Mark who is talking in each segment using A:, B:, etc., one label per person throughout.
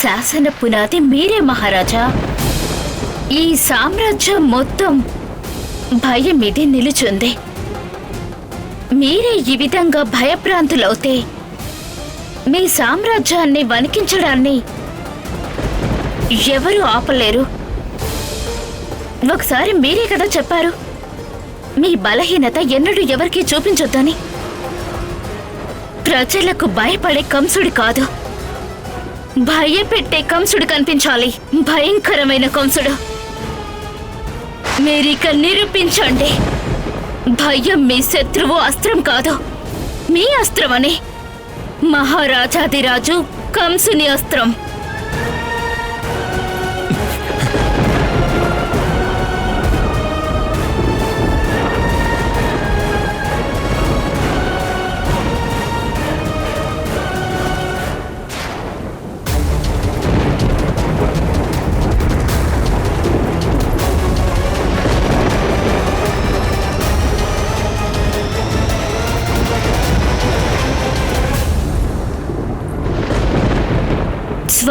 A: శాసన పునాది మీరే మహారాజా. ఈ సామ్రాజ్యం మొత్తం భయం ఇది నిలుచుంది. మీరే ఈ విధంగా భయభ్రాంతులవుతే మీ సామ్రాజ్యాన్ని వణికించడాన్ని ఎవరు ఆపలేరు. ఒకసారి మీరే కదా చెప్పారు మీ బలహీనత ఎన్నడూ ఎవరికీ చూపించొద్దని. ప్రజలకు భయపడే కంసుడి కాదు. భయపెట్టే కంసుడు కనిపించాలి. భయంకరమైన కంసుడు. మీరిక నిరూపించండి. భయం మీ శత్రువు అస్త్రం కాదు. మీ అస్త్రమని. మహారాజాదిరాజు కంసుని అస్త్రం.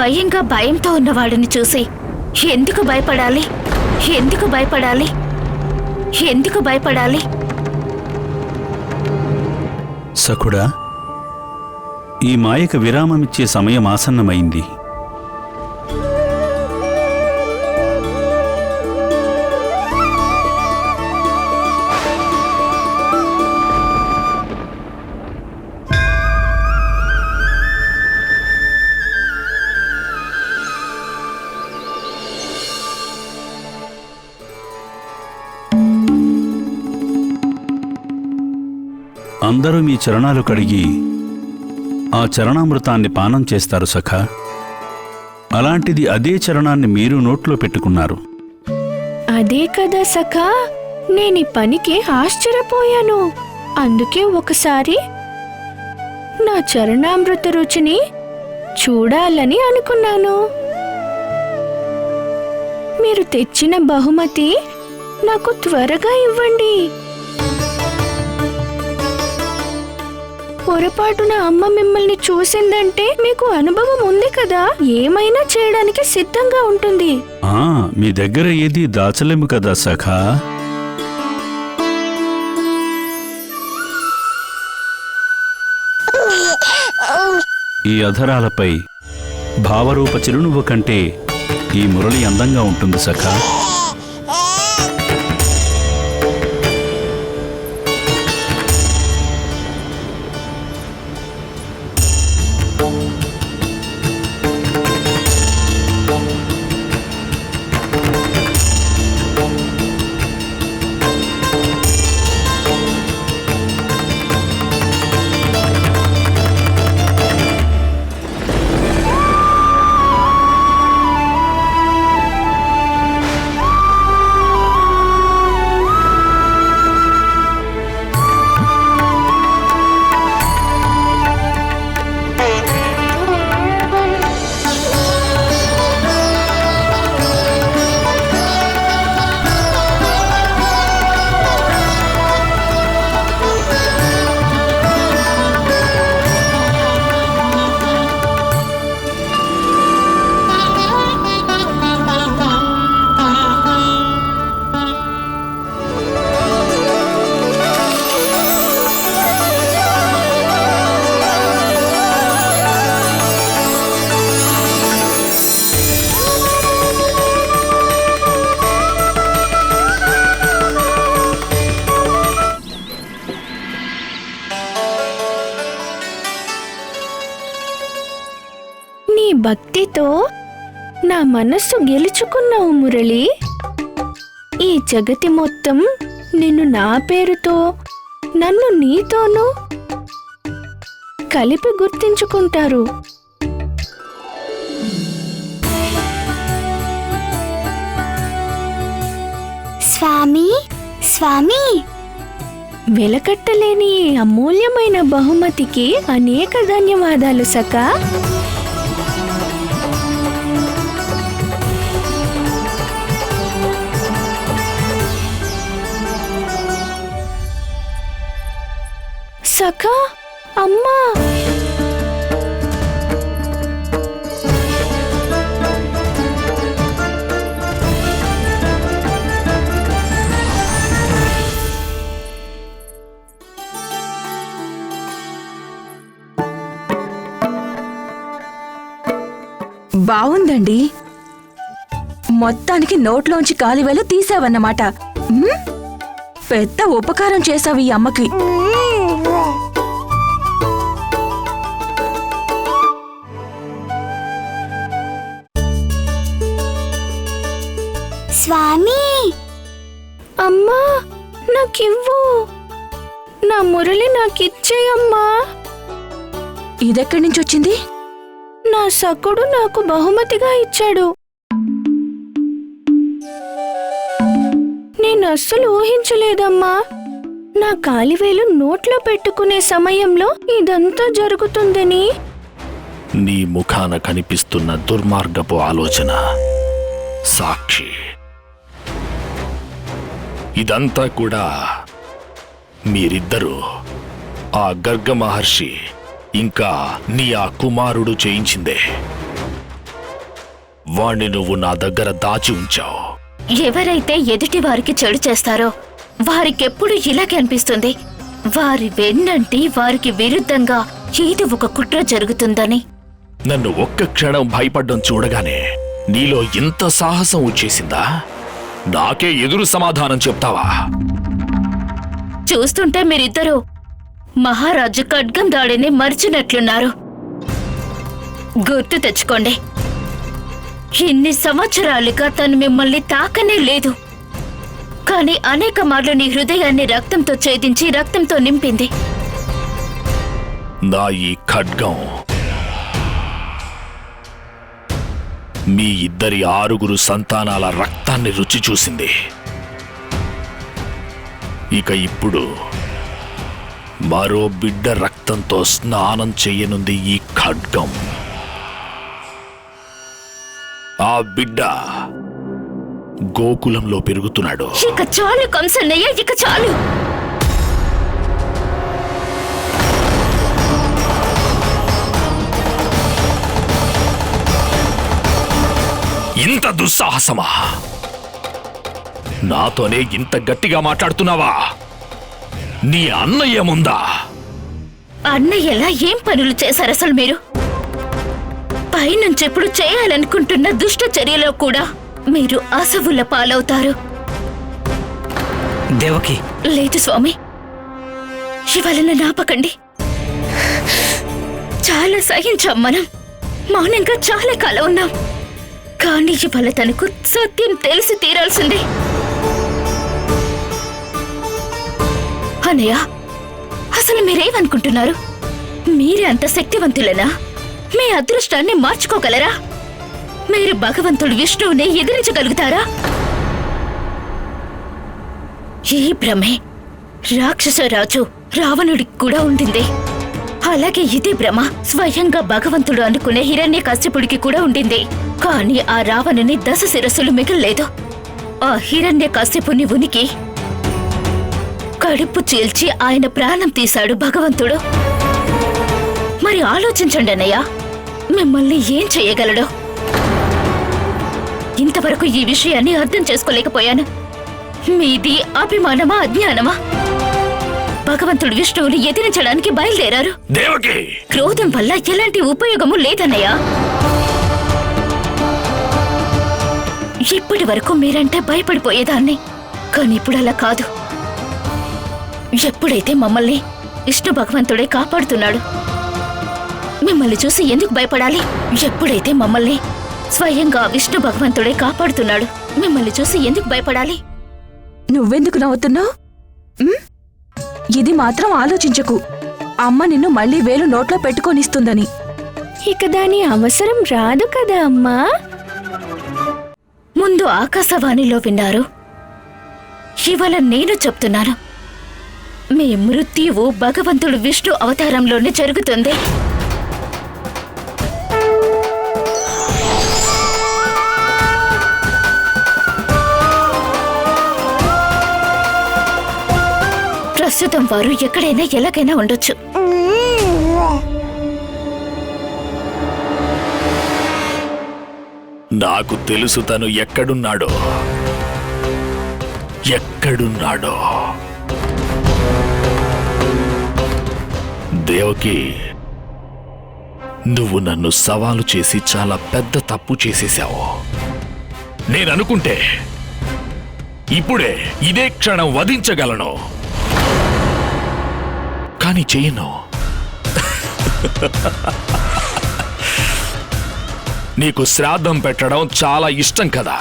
A: స్వయంగా భయంతో ఉన్నవాడిని చూసి ఎందుకు భయపడాలి? ఎందుకు భయపడాలి? ఎందుకు భయపడాలి?
B: సకుడా ఈ మాయకు విరామమిచ్చే సమయం ఆసన్నమైంది. అందరూ మీ చరణాలు కడిగి ఆ చరణామృతాన్ని పానం చేస్తారు సఖా. అలాంటిది అదే చరణాన్ని మీరు నోట్లో పెట్టుకున్నారు.
C: అదే కదా సఖా. నేను ఈ పనికి ఆశ్చర్యపోయాను. అందుకే ఒకసారి నా చరణామృత రుచిని చూడాలని అనుకున్నాను. మీరు తెచ్చిన బహుమతి నాకు త్వరగా ఇవ్వండి. పొరపాటున అమ్మ మిమ్మల్ని చూసిందంటే మీకు అనుభవం ఉంది కదా? ఏమైనా చేయడానికి సిద్ధంగా ఉంటుంది.
B: ఆ మీ దగ్గర ఏది దాచలేము కదా సఖా? ఈ అధరాలపై భావరూప చిరునవ్వు కంటే ఈ మురళి అందంగా ఉంటుంది సఖా.
C: జగతి మొత్తం నిన్ను నా పేరుతో నన్ను నీతోనూ కలిపి గుర్తించుకుంటారు.
D: స్వామి స్వామి!
C: వెలకట్టలేని అమూల్యమైన బహుమతికి అనేక ధన్యవాదాలు సకా వచ్చాక అమ్మా!
E: బాగుందండి మొత్తానికి నోట్లోంచి కాలివేలు తీసావన్నమాట. పెద్ద ఉపకారం చేసావు ఈ అమ్మకి.
D: స్వామి.
C: అమ్మా నాకివ్వు. నా మురళి నాకిచ్చేయమ్మా.
E: ఇదెక్కడి నుంచి వచ్చింది
C: నా సకుడు నాకు బహుమతిగా ఇచ్చాడు. నేను అస్సలు ఊహించలేదమ్మా. నా కాలివేలు నోట్లో పెట్టుకునే సమయంలో ఇదంతా జరుగుతుందని.
F: నీ ముఖాన కనిపిస్తున్న దుర్మార్గపు ఆలోచన సాక్షి. ఇదంతా కూడా మీరిద్దరూ. ఆ గర్గ మహర్షి ఇంకా నీ ఆ కుమారుడు చేయించిందే. వాణ్ణి నువ్వు నా దగ్గర దాచి ఉంచావు.
A: ఎవరైతే ఎదుటి వారికి చెడు చేస్తారో వారికెప్పుడు ఇలాగే అనిపిస్తుంది. వారి వెన్నంటి వారికి విరుద్ధంగా ఏదో ఒక కుట్ర జరుగుతుందని.
F: నన్ను ఒక్క క్షణం భయపడ్డం చూడగానే నీలో ఇంత సాహసం వచ్చేసిందా? నాకే ఎదురు సమాధానం చెప్తావా?
A: చూస్తుంటే మీరిద్దరూ మహారాజు ఖడ్గం దాడిని మర్చినట్లున్నారు. గుర్తు తెచ్చుకోండి. ఇన్ని సంవత్సరాలుగా తను మిమ్మల్ని తాకనే లేదు. కానీ అనేక మార్లు నీ హృదయాన్ని రక్తంతో ఛేదించి రక్తంతో నింపింది.
F: నా ఈ ఖడ్గం మీ ఇద్దరి ఆరుగురు సంతానాల రక్తాన్ని రుచి చూసింది. ఇక ఇప్పుడు మరో బిడ్డ రక్తంతో స్నానం చేయనుంది ఈ ఖడ్గం. ఆ బిడ్డ గోకులంలో పెరుగుతున్నాడు.
A: ఇక చాలు కంసన్నయ్య ఇక చాలు.
F: ఇంత దుస్సాహసమా? నాతోనే ఇంత గట్టిగా మాట్లాడుతున్నావా? నీ అన్నయ్యముందా
A: అన్నయ్యలా ఏం పనులు చేశారు అసలు మీరు? పైనుంచి ఎప్పుడు చేయాలనుకుంటున్న దుష్ట చర్యలో కూడా మీరు అసవుల పాలవుతారు.
G: దేవకి.
A: లేదు స్వామి. ఇవాళ నన్ను ఆపకండి చాలా సహించాం మనం. మౌనంగా చాలా కాలం ఉన్నాం. కానీ ఇవాళ తనకు సత్యం తెలిసి తీరాల్సిందే. అన్నయ్య అసలు మీరేమనుకుంటున్నారు? మీరే అంత శక్తివంతులనా? మీ అదృష్టాన్ని మార్చుకోగలరా? మీరు భగవంతుడు విష్ణువుని ఎదిరించగలుగుతారా? ఈ భ్రమే రాక్షసరాజు రావణుడికి కూడా ఉండింది. అలాగే ఇదే భ్రమ స్వయంగా భగవంతుడు అనుకునే హిరణ్య కశ్యపుడికి కూడా ఉండింది. కానీ ఆ రావణుని దశ శిరస్సులు మిగల్లేదు. ఆ హిరణ్య కశ్యపుని ఉనికి కడుపు చీల్చి ఆయన ప్రాణం తీశాడు భగవంతుడు. మరి ఆలోచించండి అన్నయ్య మిమ్మల్ని ఏం చేయగలడో? ఇంతవరకు ఈ విషయాన్ని అర్థం చేసుకోలేకపోయాను. మీది అభిమానమా అజ్ఞానమా? భగవంతుడు విష్ణువుని ఎదిరించడానికి బయలుదేరారు. క్రోధం వల్ల ఎలాంటి ఉపయోగము లేదన్నయ్యా. ఇప్పటి వరకు మీరంటే భయపడిపోయేదాన్ని. కానీ ఇప్పుడు అలా కాదు. ఎప్పుడైతే మమ్మల్ని విష్ణు భగవంతుడే కాపాడుతున్నాడు మిమ్మల్ని చూసి ఎందుకు భయపడాలి? ఎప్పుడైతే మమ్మల్ని స్వయంగా విష్ణు భగవంతుడే కాపాడుతున్నాడు మిమ్మల్ని చూసి ఎందుకు భయపడాలి?
E: నువ్వెందుకు నవ్వుతున్నావు? ఇది మాత్రం ఆలోచించకు. అమ్మ నిన్ను మళ్ళీ వేలు నోట్లో పెట్టుకొనిస్తుందని.
C: ఇక దాని అవసరం రాదు కదా అమ్మా.
A: ముందు ఆకాశవాణిలో విన్నారు. ఇవాళ నేను చెప్తున్నాను. మీ మృత్యువు భగవంతుడు విష్ణు అవతారంలోనే జరుగుతుంది. ప్రస్తుతం వారు ఎక్కడైనా ఎలాగైనా ఉండొచ్చు.
F: నాకు తెలుసు తను ఎక్కడున్నాడో. ఎక్కడున్నాడో. దేవకి నువ్వు నన్ను సవాలు చేసి చాలా పెద్ద తప్పు చేసేశావు నేననుకుంటే ఇప్పుడే ఇదే క్షణం వధించగలను. కానీ చేయను. నీకు శ్రాద్ధం పెట్టడం చాలా ఇష్టం కదా.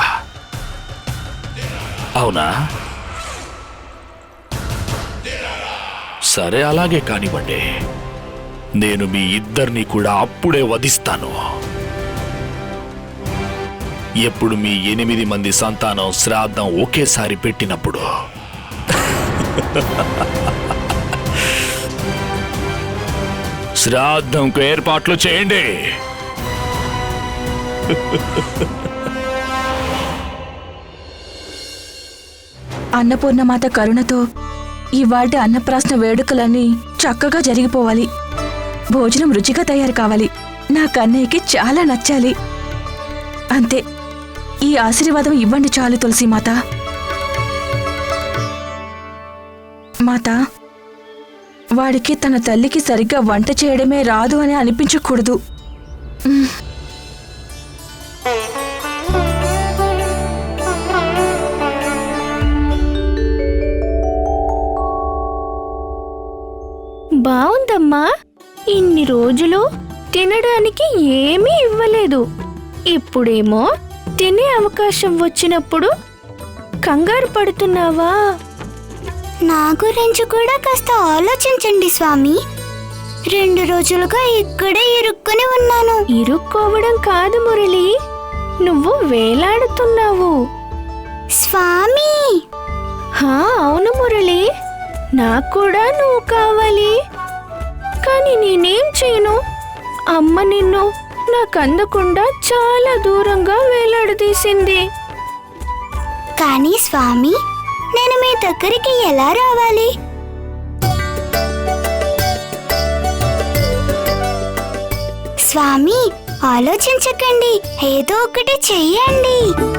F: అవునా? సరే అలాగే కానివ్వండి. నేను మీ ఇద్దరిని కూడా అప్పుడే వధిస్తాను. ఎప్పుడు మీ ఎనిమిది మంది సంతానం శ్రాద్ధం ఒకేసారి పెట్టినప్పుడు. శ్రాద్ధంకు ఏర్పాట్లు చేయండి.
E: అన్నపూర్ణమాత కరుణతో ఇవాటి అన్నప్రాసన వేడుకలన్నీ చక్కగా జరిగిపోవాలి. భోజనం రుచిగా తయారు కావాలి. నా కన్నయ్యకి చాలా నచ్చాలి. అంతే. ఈ ఆశీర్వాదం ఇవ్వండి చాలు తులసి మాత. మాత వాడికి తన తల్లికి సరిగ్గా వంట చేయడమే రాదు అని అనిపించకూడదు.
C: బావుందమ్మా ఇన్ని రోజులు తినడానికి ఏమీ ఇవ్వలేదు. ఇప్పుడేమో తినే అవకాశం వచ్చినప్పుడు కంగారు పడుతున్నావా?
D: నా గురించి కూడా కాస్త ఆలోచించండి స్వామి. రెండు రోజులుగా ఇక్కడే ఇరుక్కుని ఉన్నాను.
C: ఇరుక్కోవడం కాదు మురళి నువ్వు వేలాడుతున్నావు.
D: స్వామి!
C: హా అవును మురళి నాకు కూడా నువ్వు కావాలి. కానీ నేనేం చేయను? అమ్మ నిన్ను నాకు అందకుండా చాలా దూరంగా వేలాడదీసింది.
D: కానీ స్వామి నేను మీ దగ్గరికి ఎలా రావాలి? స్వామి ఆలోచించకండి. ఏదో ఒకటి చెయ్యండి.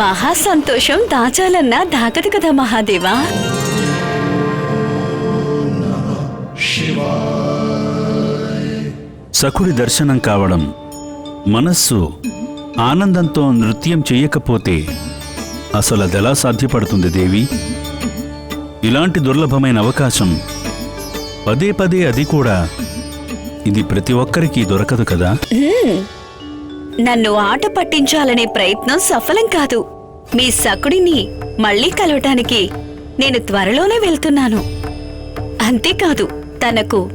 G: మహా సంతోషం దాచాలన్నా దాకదు కదా మహాదేవా.
B: సకుడి దర్శనం కావడం మనస్సు ఆనందంతో నృత్యం చెయ్యకపోతే అసలు అదెలా సాధ్యపడుతుంది దేవి? ఇలాంటి దుర్లభమైన అవకాశం పదే పదే అది కూడా ఇది ప్రతి ఒక్కరికి దొరకదు కదా?
G: నన్ను ఆట పట్టించాలనే ప్రయత్నం సఫలం కాదు. మీ సకుడిని మళ్ళీ కలవటానికి నేను త్వరలోనే వెళ్తున్నాను. అంతేకాదు తనకు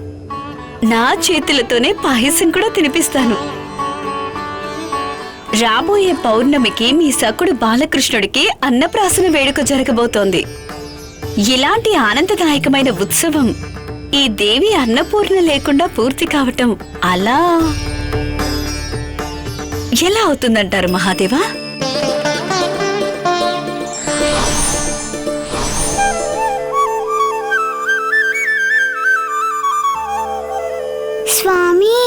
G: నా చేతులతోనే పాయసం కూడా తినిపిస్తాను. రాబోయే పౌర్ణమికి మీ సకుడు బాలకృష్ణుడికి అన్నప్రాసన వేడుక జరగబోతోంది. ఇలాంటి ఆనందదాయకమైన ఉత్సవం ఈ దేవి అన్నపూర్ణ లేకుండా పూర్తి కావటం అలా ఎలా అవుతుందంటారు మహాదేవా?
D: స్వామి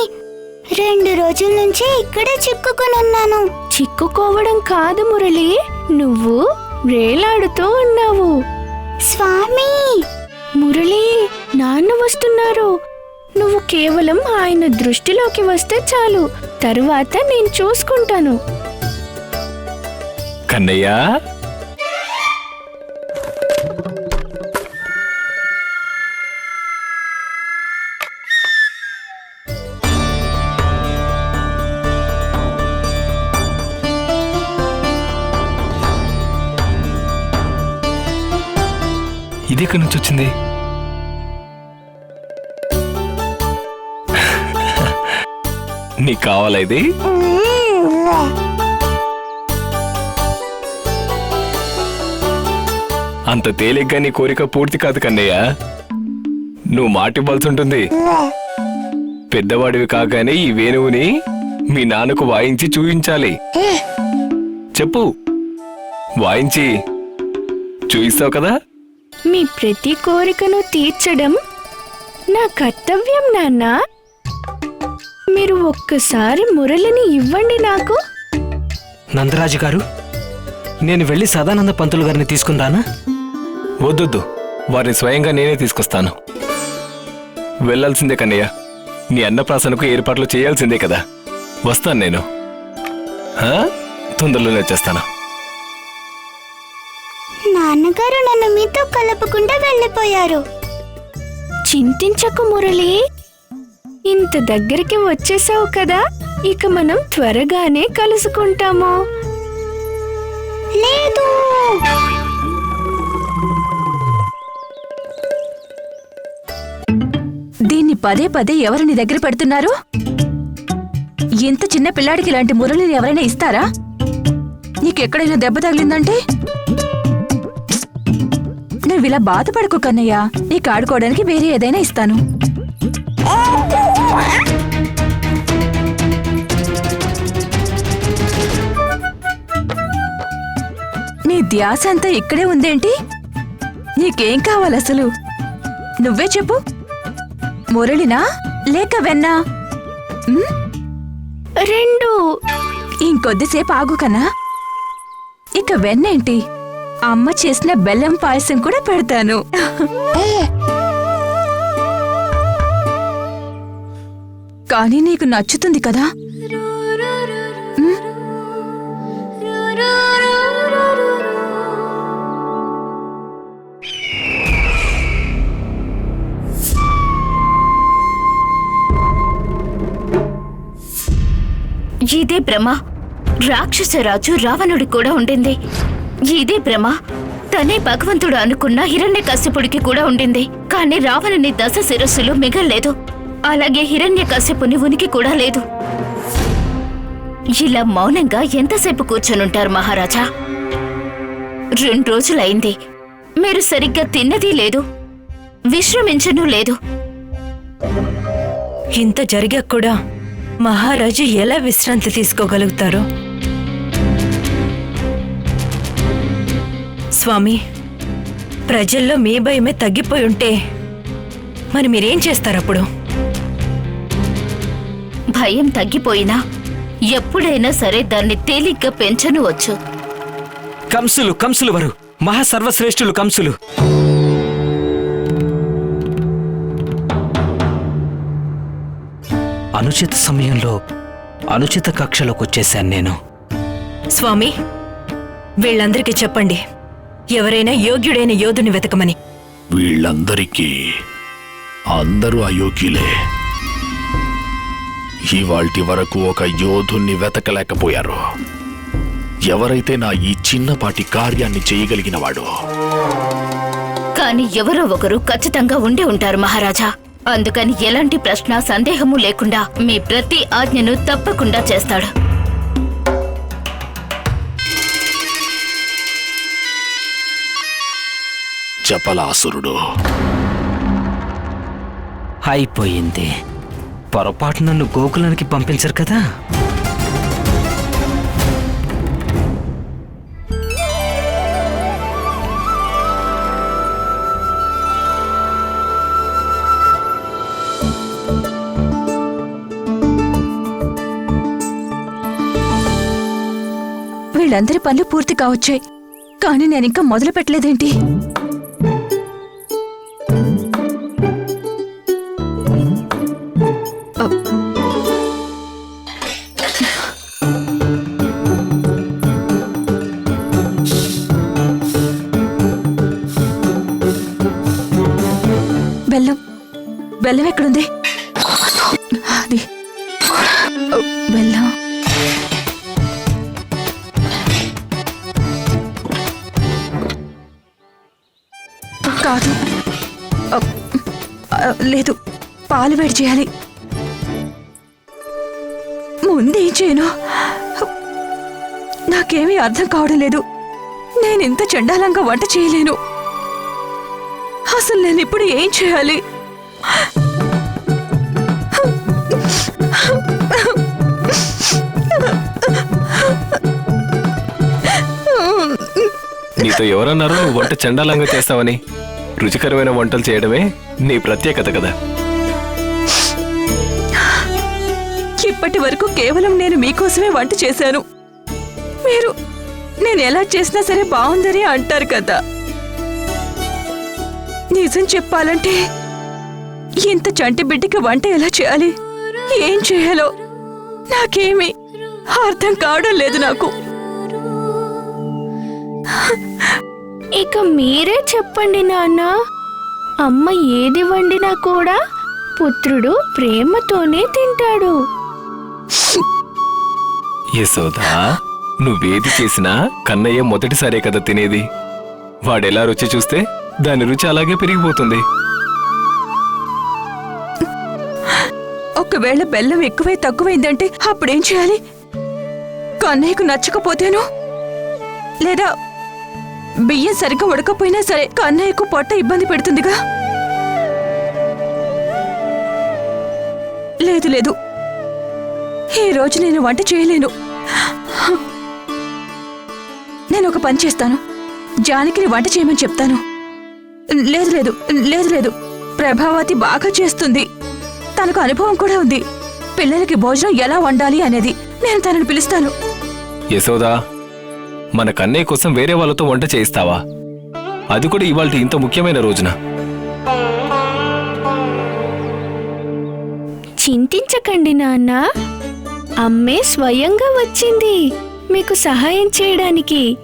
D: రెండు రోజుల నుంచి ఇక్కడే చిక్కుకుని ఉన్నాను
C: చిక్కుకోవడం కాదు మురళి నువ్వు వేలాడుతూ ఉన్నావు.
D: స్వామి!
C: మురళి నాన్న వస్తున్నారు. నువ్వు కేవలం ఆయన దృష్టిలోకి వస్తే చాలు. తరువాత నేను చూసుకుంటాను.
F: కన్నయ్య
H: ఎక్కడి నుంచి వచ్చింది. నీకు కావాలా ఇది? అంత తేలిగ్గా నీ కోరిక పూర్తి కాదు కన్నయ్య. నువ్వు మాటివ్వాల్సి ఉంటుంది. పెద్దవాడివి కాగానే ఈ వేణువుని మీ నాన్నకు వాయించి చూయించాలి. చెప్పు. వాయించి చూయిస్తావు కదా?
C: మీ ప్రతి కోరికను తీర్చడం నా కర్తవ్యం నాన్న. మీరు ఒక్కసారి మురళిని ఇవ్వండి నాకు.
I: నందరాజు గారు నేను వెళ్ళి సదానంద పంతులు గారిని తీసుకుందానా
H: వద్దొద్దు. వారిని స్వయంగా నేనే తీసుకొస్తాను. వెళ్ళాల్సిందే కన్నయ్య. నీ అన్నప్రాసనకు ఏర్పాట్లు చేయాల్సిందే కదా. వస్తాను నేను. హా? తొందరలోనే వచ్చేస్తాను.
D: నాన్నగారు నన్ను మీతో కలపకుండా వెళ్ళిపోయారు.
C: చింతించకు మురళి. ఇంత దగ్గరికి వచ్చేసావు కదా ఇక మనం త్వరగానే కలుసుకుంటాము.
D: లేదు.
E: దీన్ని పదే పదే ఎవరు నీ దగ్గర పెడుతున్నారు? ఇంత చిన్న పిల్లాడికి ఇలాంటి మురళిని ఎవరైనా ఇస్తారా? నీకెక్కడైనా దెబ్బ తగిలిందంటే? ఇలా బాధపడకు కన్నయ్య. నీకు ఆడుకోవడానికి వేరే ఏదైనా ఇస్తాను. నీ ధ్యాస అంతా ఇక్కడే ఉందేంటి? నీకేం కావాలి అసలు? నువ్వే చెప్పు. మురళినా? లేక వెన్నా?
C: రెండు.
E: ఇంకొద్దిసేపు ఆగు కన్నా. ఇక వెన్నేంటి? అమ్మ చేసిన బెల్లం పాయసం కూడా పెడతాను. కానీ నీకు నచ్చుతుంది కదా?
A: ఇదే భ్రమ రాక్షసరాజు రావణుడి కూడా ఉండింది. ఇదే భ్రమ. తనే భగవంతుడు అనుకున్న హిరణ్య కశ్యపుడికి కూడా ఉండింది. కానీ రావణుని దశ శిరస్సులు మిగల్లేదు. అలాగే హిరణ్య కశ్యపుని ఉనికి కూడా లేదు. ఇలా మౌనంగా ఎంతసేపు కూర్చొనుంటారు మహారాజా? రెండు రోజులైంది. మీరు సరిగ్గా తిన్నది లేదు. విశ్రమించను లేదు.
J: ఇంత జరిగా కూడా మహారాజు ఎలా విశ్రాంతి తీసుకోగలుగుతారు? స్వామి. ప్రజల్లో మీ భయమే తగ్గిపోయి ఉంటే మరి మీరేం చేస్తారప్పుడు
A: భయం తగ్గిపోయినా ఎప్పుడైనా సరే దాన్ని తేలిగ్గా పెంచను వచ్చు
I: కంసులు కంసులు వరు. మహాసర్వశ్రేష్ఠులు కంసులు. అనుచిత సమయంలో అనుచిత కక్షలోకి వచ్చేసాను నేను.
J: స్వామి వీళ్ళందరికీ చెప్పండి. ఎవరైనా యోగ్యుడైన యోధుని వెతకమని.
F: వీళ్ళందరికీ అందరూ అయోగ్యులే. ఇవాల్టి వరకు ఒక యోధుణ్ణి వెతకలేకపోయారు. ఎవరైతే నా ఈ చిన్నపాటి కార్యాన్ని చేయగలిగిన వాడు
A: కానీ ఎవరో ఒకరు ఖచ్చితంగా ఉండి ఉంటారు మహారాజా. అందుకని ఎలాంటి ప్రశ్న సందేహము లేకుండా మీ ప్రతి ఆజ్ఞను తప్పకుండా చేస్తాడు.
F: చపలాసురుడు
I: అయిపోయింది. పొరపాటు నన్ను గోకులానికి పంపించరు కదా?
E: వీళ్ళందరి పనులు పూర్తి కావచ్చాయి. కానీ నేను ఇంకా మొదలు పెట్టలేదేంటి బెల్లం. బెల్లం ఎక్కడుంది? అది. బెల్లం. కాదు. లేదు. పాలు వేడి చేయాలి. ముందేం చేయను నాకేమీ అర్థం కావడం లేదు. నేను ఇంత చండాలంగా వంట చేయలేను. అసలు నేను ఇప్పుడు ఏం చేయాలి?
H: నీతో ఎవరన్నారు వంట చండాలంగా చేస్తావని. రుచికరమైన వంటలు చేయడమే నీ ప్రత్యేకత కదా.
E: ఇప్పటి వరకు కేవలం నేను మీకోసమే వంట చేశాను. మీరు నేను ఎలా చేసినా సరే బాగుందని అంటారు కదా. నిజం చెప్పాలంటే ఇంత చంటి బిడ్డకి వంట ఎలా చేయాలి? ఏం చేయాలో? నాకేమీ అర్థం కావడం లేదు నాకు.
C: ఇక మీరే చెప్పండి నాన్న. అమ్మ ఏది వండినా కూడా పుత్రుడు ప్రేమతోనే తింటాడు.
H: యశోదా నువ్వేది చేసినా కన్నయ్య మొదటిసారే కదా తినేది. వాడెలా రుచి చూస్తే దాని రుచి అలాగే పెరిగిపోతుంది.
E: ఒకవేళ బెల్లం ఎక్కువై తక్కువైందంటే అప్పుడేం చేయాలి? కన్నయ్యకు నచ్చకపోతేను? లేదా బియ్యం సరిగ్గా ఉడకపోయినా సరే కన్నయ్యకు పొట్ట ఇబ్బంది పెడుతుందిగా? లేదు లేదు. ఈ రోజు నేను వంట చేయలేను. నేను ఒక పని చేస్తాను. జానకిని వంట చేయమని చెప్తాను. లేదు లేదు లేదు లేదు. ప్రభావతి బాగా చేస్తుంది. తనకు అనుభవం కూడా ఉంది. పిల్లలకి భోజనం ఎలా వండాలి అనేది నేను తనని పిలుస్తాను.
H: యశోదా మన కన్నయ్య కోసం వేరే వాళ్ళతో వంట చేయిస్తావా? అది కూడా ఇవాళ ఇంత ముఖ్యమైన రోజున.
C: చింతించకండి నాన్న. అమ్మే స్వయంగా వచ్చింది. మీకు సహాయం చేయడానికి